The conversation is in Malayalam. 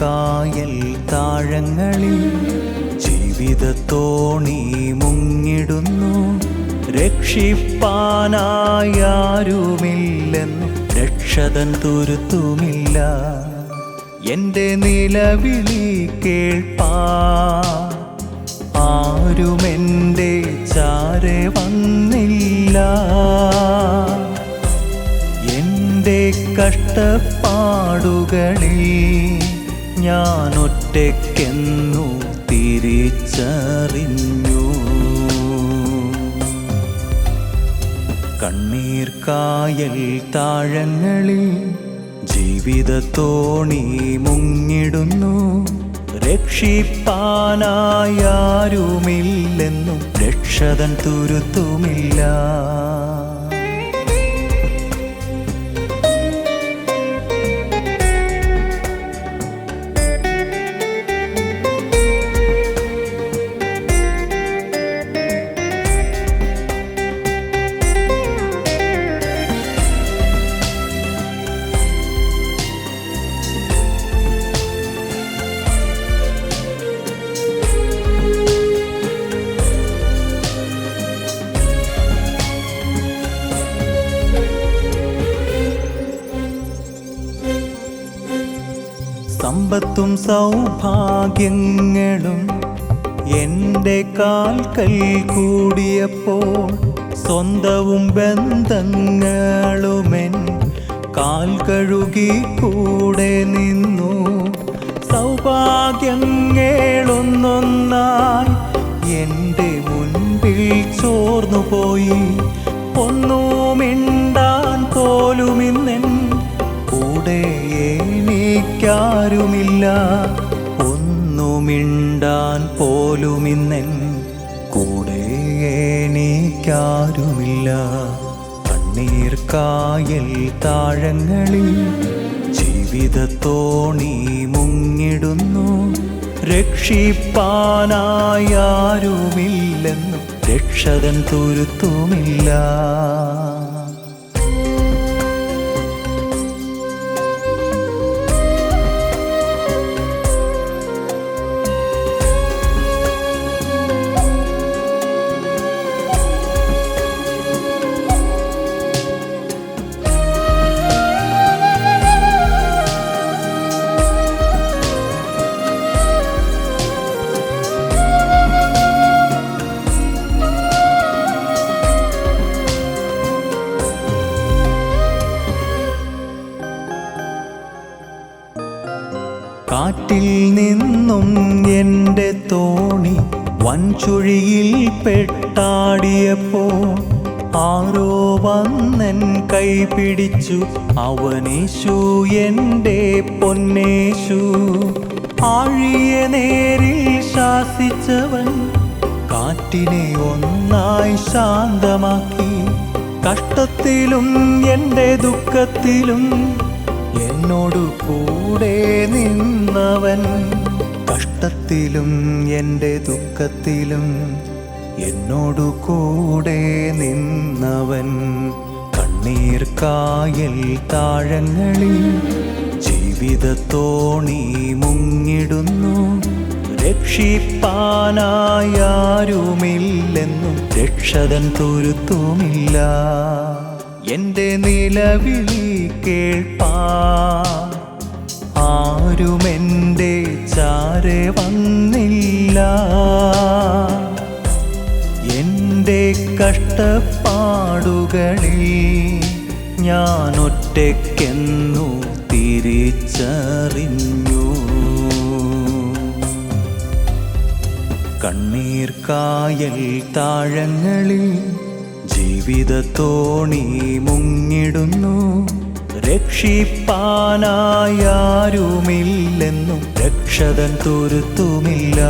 കണ്ണീർക്കായൽ താഴങ്ങളിൽ ജീവിതത്തോണി മുങ്ങിടുന്നു. രക്ഷിപ്പാനായാരുമില്ലെന്ന് രക്ഷതൻ തുരുത്തുമില്ല. എന്റെ നിലവിളി കേൾപ്പാ. ആരുമെന്റെ ചാരെ വന്നില്ല. എന്റെ കഷ്ടപ്പാടുകളിൽ ഞാൻ ഒറ്റയ്ക്കെന്നു തിരിച്ചറിഞ്ഞു. കണ്ണീർക്കായൽ താഴങ്ങളിൽ ജീവിതത്തോണി മുങ്ങിടുന്നു. രക്ഷിപ്പാനായാരുമില്ലെന്നും രക്ഷതൻ തുരുത്തുമില്ല. സമ്പത്തും സൗഭാഗ്യങ്ങളും എന്റെ കാൽക്കൽ കൂടിയപ്പോൾ സ്വന്തവും ബന്ധങ്ങളുമെൻ കാൽ കഴുകി കൂടെ നിന്നു. സൗഭാഗ്യങ്ങളൊന്നൊന്നായി എന്റെ മുൻപിൽ ചോർന്നു പോയി. ഒന്നുമിണ്ടാൻ പോലുമിന്നെൻ കൂടെ എനിക്കാരുമില്ല ഒന്നുമിണ്ടാൻ പോലുമിന്നൻ കൂടെ എനിക്കാരുമില്ല കണ്ണീർ കായൽ താഴങ്ങളിൽ ജീവിതത്തോണി മുങ്ങിടുന്നു. രക്ഷിപ്പാനായാരുമില്ലെന്നും രക്ഷതൻ തുരുത്തുമില്ല. കാറ്റിൽ നിന്നും എന്റെ തോണി വൻചുഴിയിൽ പെട്ടാടിയപ്പോൾ ആരോ വന്നൻ കൈ പിടിച്ചു. അവനേശു എന്റെ പൊന്നേശു ആഴിയെ നേരിൽ ശാസിച്ചവൻ കാറ്റിനെ ഒന്നായി ശാന്തമാക്കി. കഷ്ടത്തിലും എന്റെ ദുഃഖത്തിലും എന്നോട് കൂടെ നിന്നവൻ കഷ്ടത്തിലും എന്റെ ദുഃഖത്തിലും എന്നോടു കൂടെ നിന്നവൻ. കണ്ണീർ കായൽ താഴങ്ങളിൽ ജീവിതത്തോണി മുങ്ങിടുന്നു. രക്ഷിപ്പാനായാരുമില്ലെന്നും രക്ഷതൻ തുരുത്തുമില്ല എന്റെ നിലവിളി കേൾപ്പാ. ആരുമെന്റെ ചാരെ വന്നില്ല. എന്റെ കഷ്ടപ്പാടുകളിൽ ഞാൻ തിരിച്ചറിഞ്ഞു. കണ്ണീർ കായൽ താഴങ്ങളിൽ ജീവിതത്തോണി മുങ്ങിടുന്നു. രക്ഷിപ്പാനായാരുമില്ലെന്നും രക്ഷതൻ തുരുത്തുമില്ല.